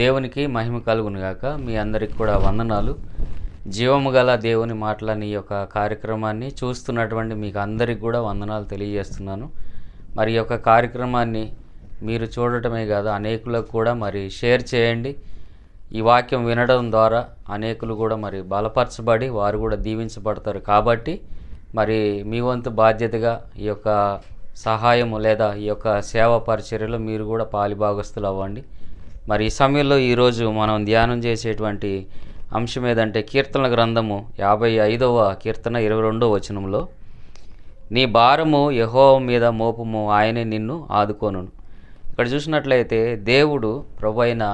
దేవునికి మహిమ కలుగునుగాక. మీ అందరికి కూడా వందనాలు. జీవము గల దేవుని మాటలని ఈ యొక్క కార్యక్రమాన్ని చూస్తున్నటువంటి మీకు అందరికి కూడా వందనాలు తెలియజేస్తున్నాను. మరి యొక్క కార్యక్రమాన్ని మీరు చూడటమే కాదు అనేకులకు కూడా మరి షేర్ చేయండి. ఈ వాక్యం వినడం ద్వారా అనేకులు కూడా మరి బలపరచబడి వారు కూడా దీవించబడతారు కాబట్టి మరి మీ వంతు బాధ్యతగా ఈ యొక్క సహాయము లేదా ఈ యొక్క సేవా పరిచర్యలో మీరు కూడా పాలిభాగస్తులు అవ్వండి మరి ఈ సమయంలో ఈరోజు మనం ధ్యానం చేసేటువంటి అంశం ఏదంటే కీర్తనల గ్రంథము యాభై ఐదవ కీర్తన ఇరవై రెండవ వచనంలో నీ భారము యహో మీద మోపము ఆయనే నిన్ను ఆదుకోను ఇక్కడ చూసినట్లయితే దేవుడు ప్రభు అయిన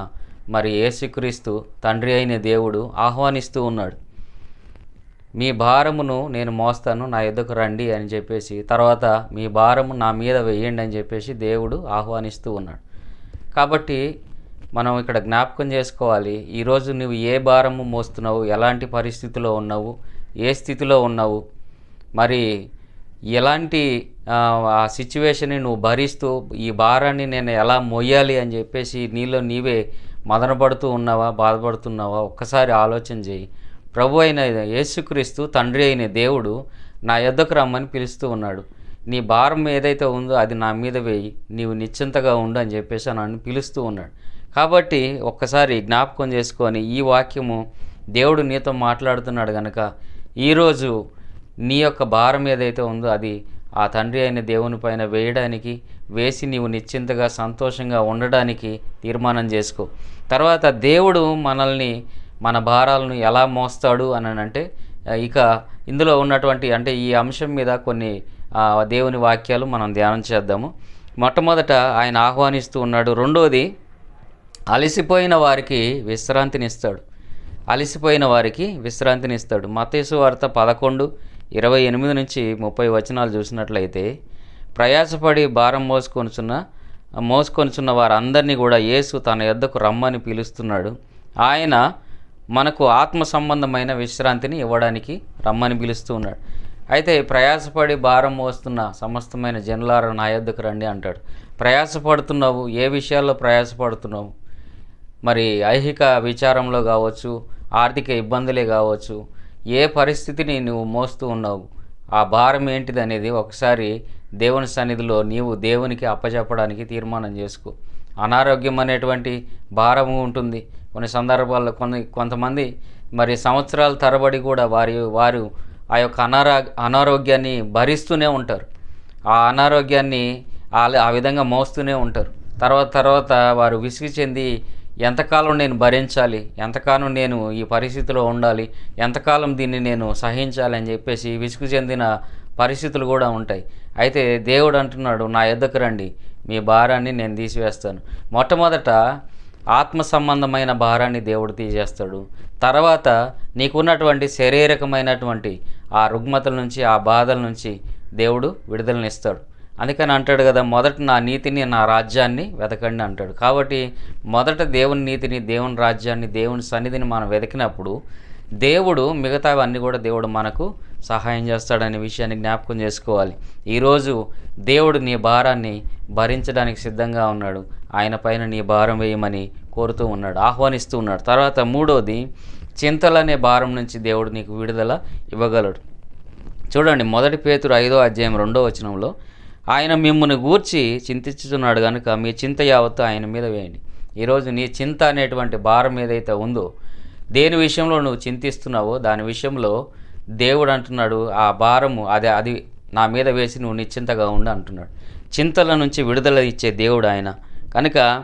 మరి యేసుక్రీస్తు తండ్రి అయిన దేవుడు ఆహ్వానిస్తూ ఉన్నాడు. మీ భారమును నేను మోస్తాను నా ఎద్దకు రండి అని చెప్పేసి తర్వాత మీ భారము నా మీద వేయండి అని చెప్పేసి దేవుడు ఆహ్వానిస్తూ ఉన్నాడు. కాబట్టి మనం ఇక్కడ జ్ఞాపకం చేసుకోవాలి ఈరోజు నువ్వు ఏ భారము మోస్తున్నావు ఎలాంటి పరిస్థితిలో ఉన్నావు ఏ స్థితిలో ఉన్నావు మరి ఎలాంటి ఆ, సిచ్యువేషన్ని నువ్వు భరిస్తూ ఈ భారాన్ని నేను ఎలా మొయ్యాలి అని చెప్పేసి నీలో నీవే మదనపడుతూ ఉన్నావా బాధపడుతున్నావా ఒక్కసారి ఆలోచన చేయి. ప్రభు అయిన యేసుక్రీస్తు తండ్రి అయిన దేవుడు నా యొద్దకు రమ్మని పిలుస్తూ ఉన్నాడు. నీ భారం ఏదైతే ఉందో అది నా మీద వేయి నీవు నిశ్చింతగా ఉండు అని చెప్పేసి నన్ను పిలుస్తూ ఉన్నాడు. కాబట్టి ఒక్కసారి జ్ఞాపకం చేసుకొని ఈ వాక్యము దేవుడు నీతో మాట్లాడుతున్నాడు కనుక ఈరోజు నీ యొక్క భారం ఏదైతే ఉందో అది ఆ తండ్రి అయిన దేవుని పైన వేయడానికి వేసి నీవు నిశ్చింతగా సంతోషంగా ఉండడానికి తీర్మానం చేసుకో. తర్వాత దేవుడు మనల్ని మన భారాలను ఎలా మోస్తాడు అని అంటే ఇక ఇందులో ఉన్నటువంటి అంటే ఈ అంశం మీద కొన్ని దేవుని వాక్యాలు మనం ధ్యానం చేద్దాము. మొట్టమొదట ఆయన ఆహ్వానిస్తూ ఉన్నాడు. రెండోది అలసిపోయిన వారికి విశ్రాంతినిస్తాడు. అలసిపోయిన వారికి విశ్రాంతినిస్తాడు. మతేసు వార్త పదకొండు ఇరవై ఎనిమిది నుంచి ముప్పై వచనాలు చూసినట్లయితే ప్రయాసపడి భారం మోసుకొనుచున్న మోసుకొనుచున్న వారందరినీ కూడా యేసు తన యొద్దకు రమ్మని పిలుస్తున్నాడు. ఆయన మనకు ఆత్మ సంబంధమైన విశ్రాంతిని ఇవ్వడానికి రమ్మని పిలుస్తూ ఉన్నాడు. అయితే ప్రయాసపడి భారం మోస్తున్న సమస్తమైన జనులార నా యొద్దకు రండి అంటాడు. ప్రయాసపడుతున్నావు ఏ విషయాల్లో ప్రయాసపడుతున్నావు? మరి ఐహిక విచారంలో కావచ్చు ఆర్థిక ఇబ్బందులే కావచ్చు ఏ పరిస్థితిని నువ్వు మోస్తూ ఉన్నావు ఆ భారం ఏంటిది అనేది ఒకసారి దేవుని సన్నిధిలో నీవు దేవునికి అప్పచెప్పడానికి తీర్మానం చేసుకో. అనారోగ్యం అనేటువంటి భారము ఉంటుంది. కొన్ని సందర్భాల్లో కొన్ని కొంతమంది మరి సంవత్సరాల తరబడి కూడా వారి వారు ఆ యొక్క అనారా అనారోగ్యాన్ని భరిస్తూనే ఉంటారు. ఆ అనారోగ్యాన్ని ఆ ఆ విధంగా మోస్తూనే ఉంటారు. తర్వాత తర్వాత వారు విసిగి చెంది ఎంతకాలం నేను భరించాలి? ఎంతకాలం నేను ఈ పరిస్థితిలో ఉండాలి? ఎంతకాలం దీన్ని నేను సహించాలి అని చెప్పేసి విసుగు చెందిన పరిస్థితులు కూడా ఉంటాయి. అయితే దేవుడు అంటున్నాడు నా ఎద్దకు రండి మీ భారాన్ని నేను తీసివేస్తాను. మొట్టమొదట ఆత్మ సంబంధమైన భారాన్ని దేవుడు తీసేస్తాడు. తర్వాత నీకున్నటువంటి శారీరకమైనటువంటి ఆ రుగ్మతల నుంచి ఆ బాధల నుంచి దేవుడు విడుదలనిస్తాడు. అందుకని అంటాడు కదా మొదట నా నీతిని నా రాజ్యాన్ని వెతకండి అంటాడు. కాబట్టి మొదట దేవుని నీతిని దేవుని రాజ్యాన్ని దేవుని సన్నిధిని మనం వెతికినప్పుడు దేవుడు మిగతావన్నీ కూడా దేవుడు మనకు సహాయం చేస్తాడనే విషయాన్ని జ్ఞాపకం చేసుకోవాలి. ఈరోజు దేవుడు నీ భారాన్ని భరించడానికి సిద్ధంగా ఉన్నాడు. ఆయన పైన నీ భారం వేయమని కోరుతూ ఉన్నాడు ఆహ్వానిస్తూ ఉన్నాడు. తర్వాత మూడోది చింతలనే భారం నుంచి దేవుడు నీకు విడుదల ఇవ్వగలడు. చూడండి మొదటి పేతురు ఐదో అధ్యాయం రెండో వచనంలో ఆయన మిమ్మల్ని గూర్చి చింతించుతున్నాడు కనుక మీ చింత యావత్తు ఆయన మీద వేయండి. ఈరోజు నీ చింత అనేటువంటి భారం ఏదైతే ఉందో దేని విషయంలో నువ్వు చింతిస్తున్నావో దాని విషయంలో దేవుడు అంటున్నాడు ఆ భారము అదే అది నా మీద వేసి నువ్వు నిశ్చింతగా ఉండు అంటున్నాడు. చింతల నుంచి విడుదల ఇచ్చే దేవుడు ఆయన. కనుక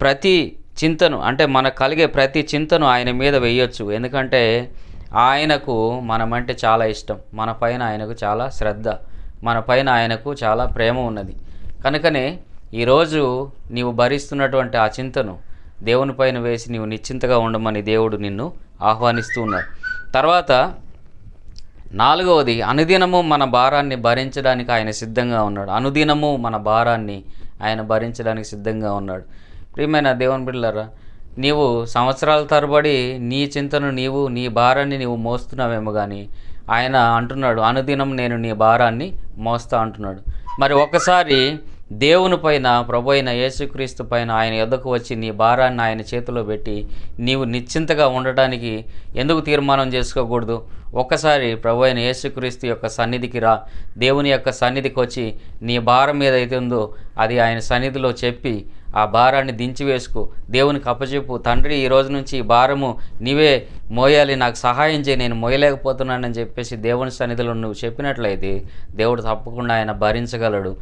ప్రతి చింతను అంటే మనకు కలిగే ప్రతి చింతను ఆయన మీద వేయొచ్చు. ఎందుకంటే ఆయనకు మనమంటే చాలా ఇష్టం. మన పైన ఆయనకు చాలా శ్రద్ధ. మన పైన ఆయనకు చాలా ప్రేమ ఉన్నది. కనుకనే ఈరోజు నీవు భరిస్తున్నటువంటి ఆ చింతను దేవుని పైన వేసి నీవు నిశ్చింతగా ఉండమని దేవుడు నిన్ను ఆహ్వానిస్తూ ఉన్నాడు తర్వాత నాలుగవది అనుదినము మన భారాన్ని భరించడానికి ఆయన సిద్ధంగా ఉన్నాడు. అనుదినము మన భారాన్ని ఆయన భరించడానికి సిద్ధంగా ఉన్నాడు. ప్రియమైన దేవుని బిళ్ళరా నీవు సంవత్సరాల తరబడి నీ చింతను నీవు నీ భారాన్ని నీవు మోస్తున్నావేమో కానీ ఆయన అంటున్నాడు అనుదినం నేను నీ భారాన్ని మోస్తా అంటున్నాడు. మరి ఒకసారి దేవుని పైన ప్రభు అయిన యేసుక్రీస్తు పైన ఆయన ఎద్దకు వచ్చి నీ భారాన్ని ఆయన చేతిలో పెట్టి నీవు నిశ్చింతగా ఉండటానికి ఎందుకు తీర్మానం చేసుకోకూడదు? ఒక్కసారి ప్రభు అయిన యేసుక్రీస్తు యొక్క సన్నిధికి రా. దేవుని యొక్క సన్నిధికి వచ్చి నీ భారం ఏదైతే ఉందో అది ఆయన సన్నిధిలో చెప్పి ఆ భారాన్ని దించి వేసుకో దేవునికి అప్పచెప్పు. తండ్రి ఈ రోజు నుంచి ఈ భారము నీవే మోయాలి. నాకు సహాయం చేయి. నేను మోయలేకపోతున్నానని చెప్పేసి దేవుని సన్నిధిలో నువ్వు చెప్పినట్లయితే దేవుడు తప్పకుండా ఆయన భరించగలడు.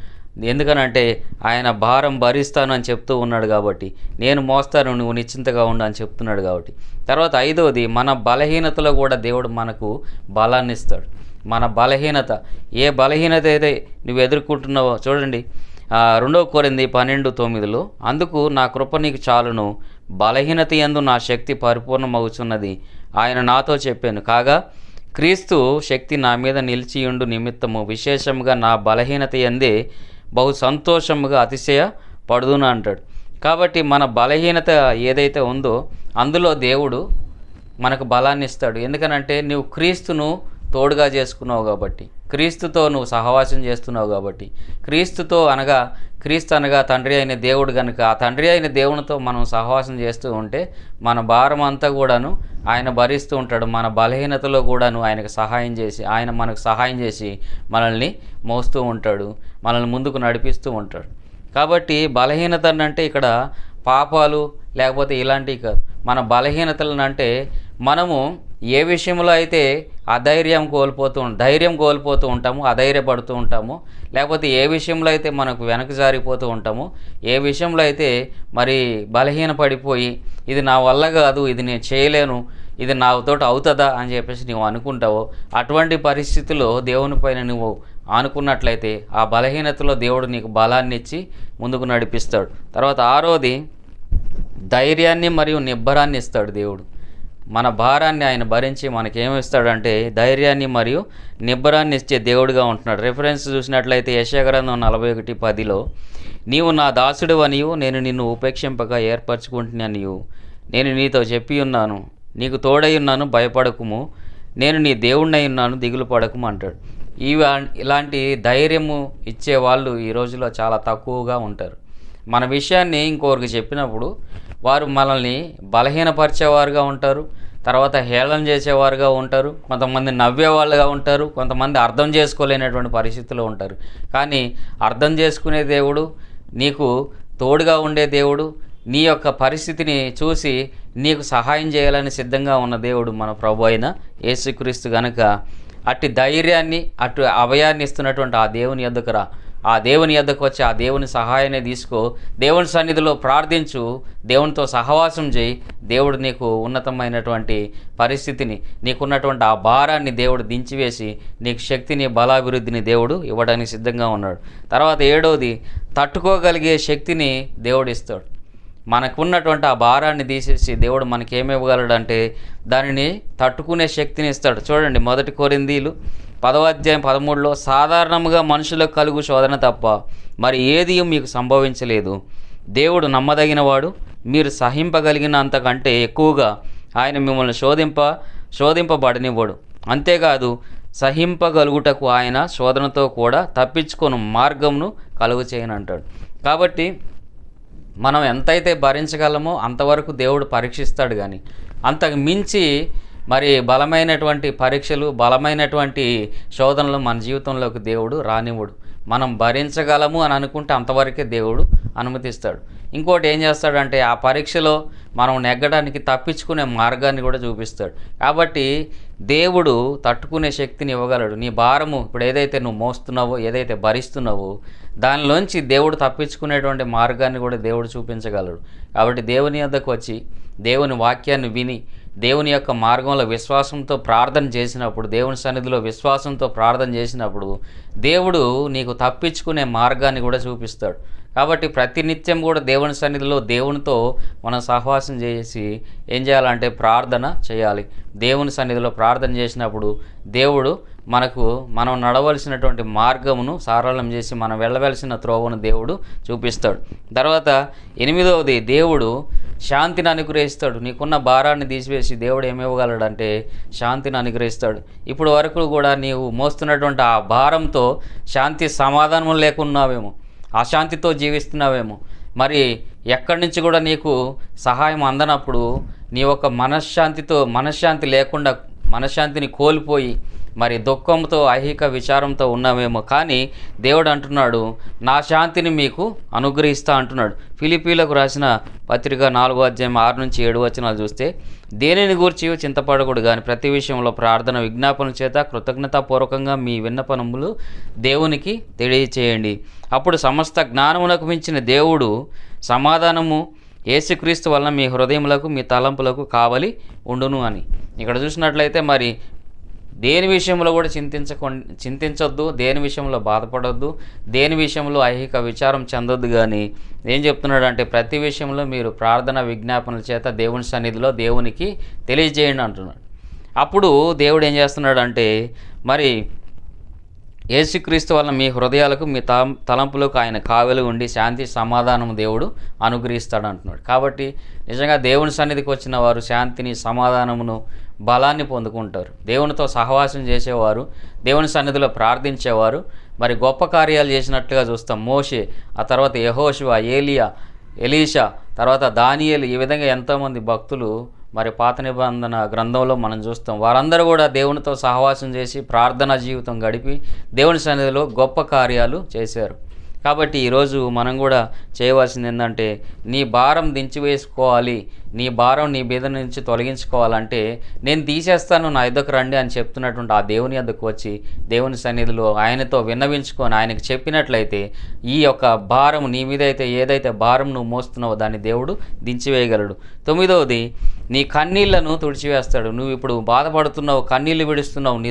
ఎందుకనంటే ఆయన భారం భరిస్తాను అని చెప్తూ ఉన్నాడు కాబట్టి నేను మోస్తాను నువ్వు నిశ్చింతగా ఉండు అని చెప్తున్నాడు కాబట్టి. తర్వాత ఐదవది మన బలహీనతలో కూడా దేవుడు మనకు బలాన్ని ఇస్తాడు మన బలహీనత ఏ బలహీనత అయితే నువ్వు ఎదుర్కొంటున్నావో చూడండి. రెండవ కోరింది పన్నెండు తొమ్మిదిలో అందుకు నా కృప నీకు చాలును బలహీనత యందు నా శక్తి పరిపూర్ణమవుచున్నది ఆయన నాతో చెప్పాను. కాగా క్రీస్తు శక్తి నా మీద నిలిచియుండు నిమిత్తము విశేషముగా నా బలహీనత ఎందే బహు సంతోషముగా అతిశయ పడుదును అంటాడు. కాబట్టి మన బలహీనత ఏదైతే ఉందో అందులో దేవుడు మనకు బలాన్ని ఇస్తాడు ఎందుకనంటే నువ్వు క్రీస్తును తోడుగా చేసుకున్నావు కాబట్టి. క్రీస్తుతో నువ్వు సహవాసం చేస్తున్నావు కాబట్టి. క్రీస్తుతో అనగా క్రీస్తు అనగా తండ్రి అయిన దేవుడు కనుక ఆ తండ్రి అయిన దేవునితో మనం సహవాసం చేస్తూ ఉంటే మన భారం అంతా కూడాను ఆయన భరిస్తూ ఉంటాడు. మన బలహీనతలో కూడాను ఆయనకు సహాయం చేసి ఆయన మనకు సహాయం చేసి మనల్ని మోస్తూ ఉంటాడు. మనల్ని ముందుకు నడిపిస్తూ ఉంటాడు. కాబట్టి బలహీనత అంటే ఇక్కడ పాపాలు లేకపోతే ఇలాంటివి కాదు. మన బలహీనతలను అంటే మనము ఏ విషయంలో అయితే అధైర్యం కోల్పోతూ ధైర్యం కోల్పోతూ ఉంటాము అధైర్యపడుతూ ఉంటాము. లేకపోతే ఏ విషయంలో అయితే మనకు వెనక జారిపోతూ ఉంటాము ఏ విషయంలో అయితే మరి బలహీన పడిపోయి ఇది నా వల్ల కాదు ఇది నేను చేయలేను ఇది నాతోటి అవుతుందా అని చెప్పేసి నువ్వు అనుకుంటావో అటువంటి పరిస్థితుల్లో దేవుని పైన నువ్వు ఆనుకున్నట్లయితే ఆ బలహీనతలో దేవుడు నీకు బలాన్ని ఇచ్చి ముందుకు నడిపిస్తాడు. తర్వాత ఆరోది ధైర్యాన్ని మరియు నిబ్బరాన్ని ఇస్తాడు దేవుడు. మన భారాన్ని ఆయన భరించి మనకేమిస్తాడంటే ధైర్యాన్ని మరియు నిబ్బరాన్ని ఇచ్చే దేవుడిగా ఉంటున్నాడు. రెఫరెన్స్ చూసినట్లయితే యశాగ్రంథం నలభై ఒకటి పదిలో నీవు నా దాసుడు అనియు నేను నిన్ను ఉపేక్షింపక ఏర్పరచుకుంటున్నానియు. నేను నీతో చెప్పి ఉన్నాను నీకు తోడై ఉన్నాను భయపడకుము. నేను నీ దేవుణ్ణై ఉన్నాను దిగులు పడకుము అంటాడు. ఇవి ఇలాంటి ధైర్యము ఇచ్చే వాళ్ళు ఈ రోజులో చాలా తక్కువగా ఉంటారు. మన విషయాన్ని ఇంకొకరికి చెప్పినప్పుడు వారు మనల్ని బలహీనపరిచేవారుగా ఉంటారు తర్వాత హేళన చేసేవారుగా ఉంటారు కొంతమంది నవ్వేవాళ్ళుగా ఉంటారు కొంతమంది అర్థం చేసుకోలేనటువంటి పరిస్థితిలో ఉంటారు. కానీ అర్థం చేసుకునే దేవుడు నీకు తోడుగా ఉండే దేవుడు నీ యొక్క పరిస్థితిని చూసి నీకు సహాయం చేయాలని సిద్ధంగా ఉన్న దేవుడు మన ప్రభు అయిన యేసుక్రీస్తు గనక అట్టి ధైర్యాన్ని అటు అభయాన్ని ఇస్తున్నటువంటి ఆ దేవుని ఎద్దుకురా ఆ దేవుని యొద్దకు వచ్చి ఆ దేవుని సహాయాన్ని తీసుకో. దేవుని సన్నిధిలో ప్రార్థించు. దేవునితో సహవాసం చేయి. దేవుడు నీకు ఉన్నతమైనటువంటి పరిస్థితిని నీకున్నటువంటి ఆ భారాన్ని దేవుడు దించివేసి నీకు శక్తిని బలాభివృద్ధిని దేవుడు ఇవ్వడానికి సిద్ధంగా ఉన్నాడు. తర్వాత ఏడవది తట్టుకోగలిగే శక్తిని దేవుడు ఇస్తాడు. మనకున్నటువంటి ఆ భారాన్ని తీసేసి దేవుడు మనకి ఏమి దానిని తట్టుకునే శక్తిని ఇస్తాడు. చూడండి మొదటి కోరిందీలు పదవాధ్యాయం పదమూడులో సాధారణంగా మనుషులకు కలుగు శోధన తప్ప మరి ఏది మీకు సంభవించలేదు. దేవుడు నమ్మదగినవాడు. మీరు సహింపగలిగినంతకంటే ఎక్కువగా ఆయన మిమ్మల్ని శోధింప శోధింపబడనివ్వడు. అంతేకాదు సహింపగలుగుటకు ఆయన శోధనతో కూడా తప్పించుకొని మార్గంను కలుగు చేయనంటాడు. కాబట్టి మనం ఎంతైతే భరించగలమో అంతవరకు దేవుడు పరీక్షిస్తాడు కానీ అంతకు మించి మరి బలమైనటువంటి పరీక్షలు బలమైనటువంటి శోధనలు మన జీవితంలోకి దేవుడు రానివ్వడు. మనం భరించగలము అని అనుకుంటే అంతవరకే దేవుడు అనుమతిస్తాడు. ఇంకోటి ఏం చేస్తాడంటే ఆ పరీక్షలో మనం నెగ్గడానికి తప్పించుకునే మార్గాన్ని కూడా చూపిస్తాడు. కాబట్టి దేవుడు తట్టుకునే శక్తిని ఇవ్వగలడు. నీ భారము ఇప్పుడు ఏదైతే నువ్వు మోస్తున్నావో ఏదైతే భరిస్తున్నావో దానిలోంచి దేవుడు తప్పించుకునేటువంటి మార్గాన్ని కూడా దేవుడు చూపించగలడు. కాబట్టి దేవుని వద్దకు వచ్చి దేవుని వాక్యాన్ని విని దేవుని యొక్క మార్గంలో విశ్వాసంతో ప్రార్థన చేసినప్పుడు దేవుని సన్నిధిలో విశ్వాసంతో ప్రార్థన చేసినప్పుడు దేవుడు నీకు తప్పించుకునే మార్గాన్ని కూడా చూపిస్తాడు. కాబట్టి ప్రతినిత్యం కూడా దేవుని సన్నిధిలో దేవునితో మనం సహవాసం చేసి ఏం చేయాలంటే ప్రార్థన చేయాలి. దేవుని సన్నిధిలో ప్రార్థన చేసినప్పుడు దేవుడు మనకు మనం నడవలసినటువంటి మార్గమును సారళం చేసి మనం వెళ్ళవలసిన త్రోవను దేవుడు చూపిస్తాడు. తర్వాత ఎనిమిదవది దేవుడు శాంతిని అనుగ్రహిస్తాడు. నీకున్న భారాన్ని తీసివేసి దేవుడు ఏమివ్వగలడంటే శాంతిని అనుగ్రహిస్తాడు. ఇప్పుడు వరకు కూడా నీవు మోస్తున్నటువంటి ఆ భారంతో శాంతి సమాధానం లేకున్నావేమో అశాంతితో జీవిస్తున్నావేమో. మరి ఎక్కడి నుంచి కూడా నీకు సహాయం అందనప్పుడు నీ యొక్క మనశ్శాంతితో మనశ్శాంతి లేకుండా మనశ్శాంతిని కోల్పోయి మరి దుఃఖంతో ఐహిక విచారంతో ఉన్నామేమో కానీ దేవుడు అంటున్నాడు నా శాంతిని మీకు అనుగ్రహిస్తా అంటున్నాడు. ఫిలిపీలకు రాసిన పత్రిక నాలుగో అధ్యాయం ఆరు నుంచి ఏడు వచనాలు చూస్తే దేనిని గూర్చి చింతపడకూడదు కానీ ప్రతి విషయంలో ప్రార్థన విజ్ఞాపన చేత కృతజ్ఞతాపూర్వకంగా మీ విన్నపనములు దేవునికి తెలియచేయండి. అప్పుడు సమస్త జ్ఞానమునకు మించిన దేవుడు సమాధానము యేసుక్రీస్తు వలన మీ హృదయములకు మీ తలంపులకు కావలి ఉండును అని. ఇక్కడ చూసినట్లయితే మరి దేని విషయంలో కూడా చింతించకుండా చింతించొద్దు దేని విషయంలో బాధపడొద్దు దేని విషయంలో ఐహిక విచారం చెందొద్దు కానీ ఏం చెప్తున్నాడు అంటే ప్రతి విషయంలో మీరు ప్రార్థన విజ్ఞాపనల చేత దేవుని సన్నిధిలో దేవునికి తెలియజేయండి అంటున్నాడు. అప్పుడు దేవుడు ఏం చేస్తున్నాడు అంటే మరి యేసుక్రీస్తు వలన మీ హృదయాలకు మీ తలం తలంపులకు ఆయన కావలి ఉండి శాంతి సమాధానం దేవుడు అనుగ్రహిస్తాడు అంటున్నాడు కాబట్టి నిజంగా దేవుని సన్నిధికి వచ్చిన వారు శాంతిని సమాధానమును బలాన్ని పొందుకుంటారు. దేవునితో సహవాసం చేసేవారు దేవుని సన్నిధిలో ప్రార్థించేవారు. మరి గొప్ప కార్యాలు చేసినట్లుగా చూస్తాం. మోషే ఆ తర్వాత యహోశివ ఏలియా ఎలీషా తర్వాత దానియలు ఈ విధంగా ఎంతోమంది భక్తులు మరి పాత నిబంధన గ్రంథంలో మనం చూస్తాం. వారందరూ కూడా దేవునితో సహవాసం చేసి ప్రార్థనా జీవితం గడిపి దేవుని సన్నిధిలో గొప్ప కార్యాలు చేశారు. కాబట్టి ఈరోజు మనం కూడా చేయవలసింది ఏంటంటే నీ భారం దించివేసుకోవాలి. నీ భారం నీ బీద నుంచి తొలగించుకోవాలంటే నేను తీసేస్తాను నా యుద్ధకు రండి అని చెప్తున్నటువంటి ఆ దేవుని ఎద్దకు వచ్చి దేవుని సన్నిధిలో ఆయనతో విన్నవించుకొని ఆయనకు చెప్పినట్లయితే ఈ యొక్క భారం నీ మీద అయితే ఏదైతే భారం నువ్వు మోస్తున్నావో దాన్ని దేవుడు దించివేయగలడు. తొమ్మిదవది నీ కన్నీళ్ళను తుడిచివేస్తాడు. నువ్వు ఇప్పుడు బాధపడుతున్నావు కన్నీళ్ళు విడుస్తున్నావు. నీ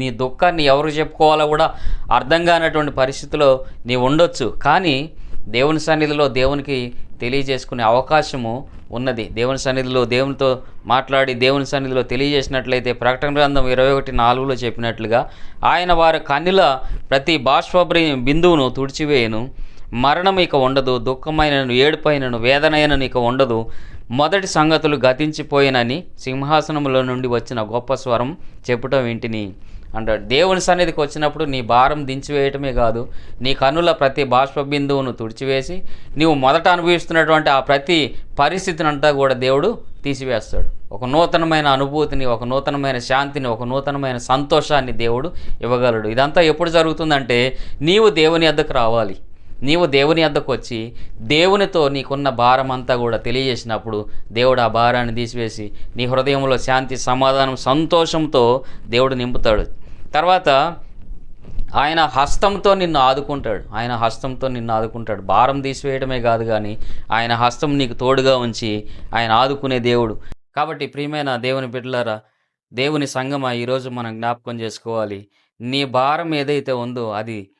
నీ దుఃఖాన్ని ఎవరు చెప్పుకోవాలో కూడా అర్థం కానటువంటి పరిస్థితిలో నీ ఉండొచ్చు. కానీ దేవుని సన్నిధిలో దేవునికి తెలియజేసుకునే అవకాశము ఉన్నది. దేవుని సన్నిధిలో దేవునితో మాట్లాడి దేవుని సన్నిధిలో తెలియజేసినట్లయితే ప్రకటన గ్రంథం ఇరవై ఒకటి నాలుగులో చెప్పినట్లుగా ఆయన వారి కన్నుల ప్రతి బాష్పబ్రి బిందువును తుడిచివేయను. మరణం ఇక ఉండదు దుఃఖమైనను ఏడుపైనను వేదనైనను ఇక ఉండదు. మొదటి సంగతులు గతించిపోయినని సింహాసనంలో నుండి వచ్చిన గొప్ప స్వరం చెప్పటం వింటిని. అంటాడు. దేవుని సన్నిధికి వచ్చినప్పుడు నీ భారం దించివేయటమే కాదు నీ కన్నుల ప్రతి బాష్ప బిందువును తుడిచివేసి నీవు మొదట అనుభవిస్తున్నటువంటి ఆ ప్రతి పరిస్థితిని అంతా కూడా దేవుడు తీసివేస్తాడు. ఒక నూతనమైన అనుభూతిని ఒక నూతనమైన శాంతిని ఒక నూతనమైన సంతోషాన్ని దేవుడు ఇవ్వగలడు. ఇదంతా ఎప్పుడు జరుగుతుందంటే నీవు దేవుని అద్దకు రావాలి. నీవు దేవుని వద్దకు వచ్చి దేవునితో నీకున్న భారం అంతా కూడా తెలియజేసినప్పుడు దేవుడు ఆ భారాన్ని తీసివేసి నీ హృదయంలో శాంతి సమాధానం సంతోషంతో దేవుడు నింపుతాడు. తర్వాత ఆయన హస్తంతో నిన్ను ఆదుకుంటాడు. ఆయన హస్తంతో నిన్ను ఆదుకుంటాడు. భారం తీసివేయడమే కాదు కానీ ఆయన హస్తం నీకు తోడుగా ఉంచి ఆయన ఆదుకునే దేవుడు. కాబట్టి ప్రియమైన దేవుని బిడ్డలారా దేవుని సంగమా ఈరోజు మనం జ్ఞాపకం చేసుకోవాలి. నీ భారం ఏదైతే ఉందో అది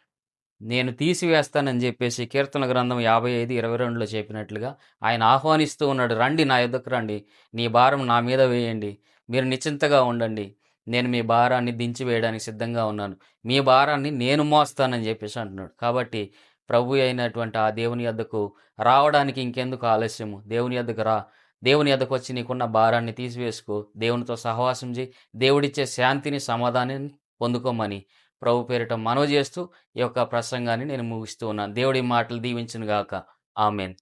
నేను తీసివేస్తానని చెప్పేసి కీర్తన గ్రంథం యాభై ఐదు ఇరవై రెండులో చెప్పినట్లుగా ఆయన ఆహ్వానిస్తూ ఉన్నాడు. రండి నా ఎదుకు రండి. నీ భారం నా మీద వేయండి. మీరు నిశ్చింతగా ఉండండి. నేను మీ భారాన్ని దించి వేయడానికి సిద్ధంగా ఉన్నాను. మీ భారాన్ని నేను మోస్తానని చెప్పేసి అంటున్నాడు. కాబట్టి ప్రభు అయినటువంటి ఆ దేవుని యొద్దకు రావడానికి ఇంకెందుకు ఆలస్యము? దేవుని యొద్దకు రా. దేవుని యొద్దకు వచ్చి నీకున్న భారాన్ని తీసివేసుకో. దేవునితో సహవాసం చేయి. దేవుడిచ్చే శాంతిని సమాధానాన్ని పొందుకోమని ప్రభు పేరిట మనవి చేస్తూ ఈ యొక్క ప్రసంగాన్ని నేను ముగిస్తూ ఉన్నాను. దేవుడి మాటలు దీవించిన గాక ఆమెన్.